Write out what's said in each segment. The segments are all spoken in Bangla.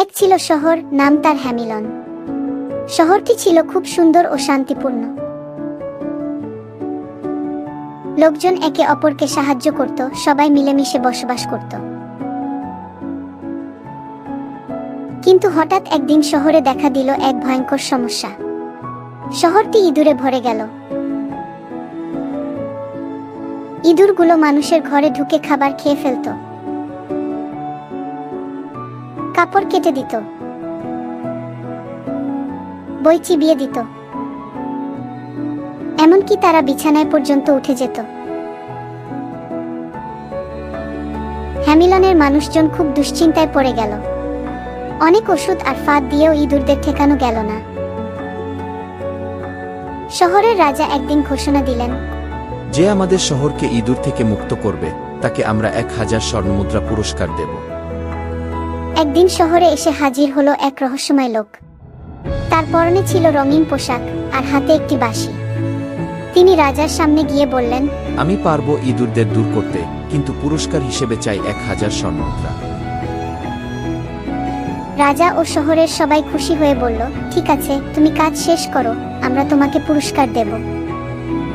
এক ছিল শহর, নাম তার হ্যামিলন। শহরটি ছিল খুব সুন্দর ও শান্তিপূর্ণ। লোকজন একে অপরকে সাহায্য করত, সবাই মিলেমিশে বসবাস করত। কিন্তু হঠাৎ একদিন শহরে দেখা দিল এক ভয়ঙ্কর সমস্যা। শহরটি ইঁদুরে ভরে গেল। ইঁদুরগুলো মানুষের ঘরে ঢুকে খাবার খেয়ে ফেলত। কাপড় কেটে দিত। বই চিবিয়ে দিত। এমনকি তারা বিছানায় পর্যন্ত উঠে যেত। হ্যামিলনের মানুষজন খুব দুশ্চিন্তায় পড়ে গেল। অনেক ওষুধ আর ফাঁদ দিয়েও ইঁদুরদের ঠেকানো গেল না। শহরের রাজা একদিন ঘোষণা দিলেন, যে আমাদের শহরকে ইঁদুর থেকে মুক্ত করবে, তাকে আমরা এক হাজার স্বর্ণমুদ্রা পুরস্কার দেব। একদিন শহরে এসে হাজির হলো এক রহস্যময় লোক। তার পরনে ছিল রঙিন পোশাক আর হাতে একটি বাঁশি। তিনি রাজার সামনে গিয়ে বললেন আমি পারব ইঁদুরদের দূর করতে কিন্তু পুরস্কার হিসেবে চাই এক হাজার স্বর্ণমুদ্রা। রাজা ও শহরের সবাই খুশি হয়ে বলল ঠিক আছে তুমি কাজ শেষ করো আমরা তোমাকে পুরস্কার দেব।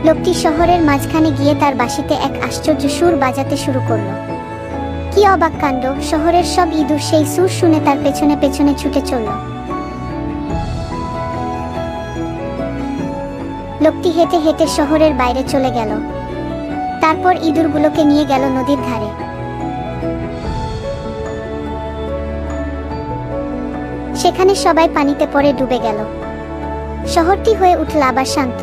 লোকটি শহরের মাঝখানে গিয়ে তার বাঁশিতে এক আশ্চর্য সুর বাজাতে শুরু করল। কি অবাক কাণ্ড? শহরের সব ইঁদুর সেই সুর শুনে তার পেছনে পেছনে ছুটে চলল লোকটি হেঁটে হেঁটে শহরের বাইরে চলে গেল। তারপর ইঁদুরগুলোকে নিয়ে গেল নদীর ধারে। সেখানে সবাই পানিতে পড়ে ডুবে গেল। শহরটি হয়ে উঠল আবার শান্ত।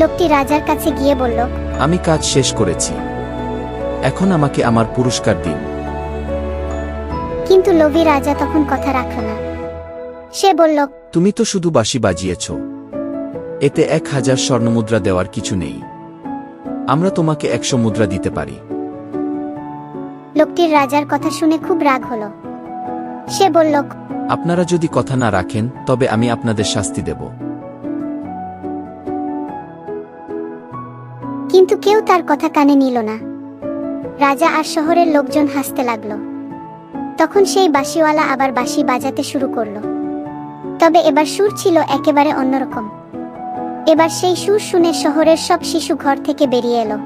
লোকটি রাজার কাছে গিয়ে বলল, আমি কাজ শেষ করেছি। এখন আমাকে আমার পুরস্কার দিন। কিন্তু লোভী রাজা তখন কথা রাখল না। সে বলল তুমি তো শুধু বাঁশি বাজিয়েছ। এতে এক হাজার স্বর্ণমুদ্রা দেওয়ার কিছু নেই। আমরা তোমাকে একশো মুদ্রা দিতে পারি। লোকটির রাজার কথা শুনে খুব রাগ হলো। সে বলল আপনারা যদি কথা না রাখেন তবে আমি আপনাদের শাস্তি দেব। কিন্তু কেউ তার কথা কানে নিল না। রাজা আর শহরের লোকজন হাসতে লাগল। তখন সেই বাঁশিওয়ালা আবার বাঁশি বাজাতে শুরু করল। তবে এবার সুর ছিল একেবারে অন্যরকম। এবার সেই সুর শুনে শহরের সব শিশু ঘর থেকে বেরিয়ে এলো।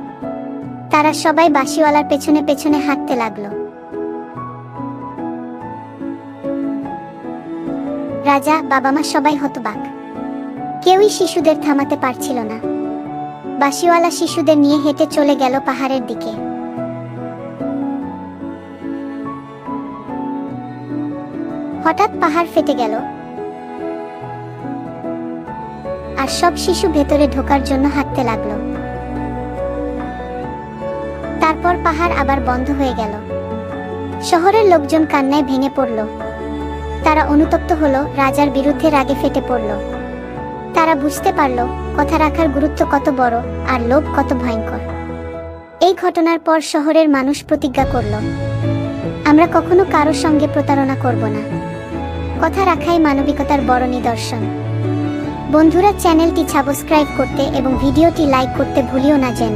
তারা সবাই বাঁশিওয়ালার পেছনে পেছনে হাঁটতে লাগল। রাজা বাবা মা সবাই হতবাক। কেউই শিশুদের থামাতে পারছিল না। বাঁশিওয়ালা শিশুদের নিয়ে হেঁটে চলে গেল পাহাড়ের দিকে। হঠাৎ পাহাড় ফেটে গেল। আর সব শিশু ভেতরে ঢোকার জন্য হাঁটতে লাগল। তারপর পাহাড় আবার বন্ধ হয়ে গেল। শহরের লোকজন কান্নায় ভেঙে পড়ল। তারা অনুতপ্ত হলো, রাজার বিরুদ্ধে রাগে ফেটে পড়ল। তারা বুঝতে পারল, কথা রাখার গুরুত্ব কত বড় আর লোভ কত ভয়ঙ্কর। এই ঘটনার পর শহরের মানুষ প্রতিজ্ঞা করল, আমরা কখনো কারোর সঙ্গে প্রতারণা করব না। কথা রাখাই মানবিকতার বড় নিদর্শন। বন্ধুরা, চ্যানেলটি সাবস্ক্রাইব করতে এবং ভিডিওটি লাইক করতে ভুলিও না যেন।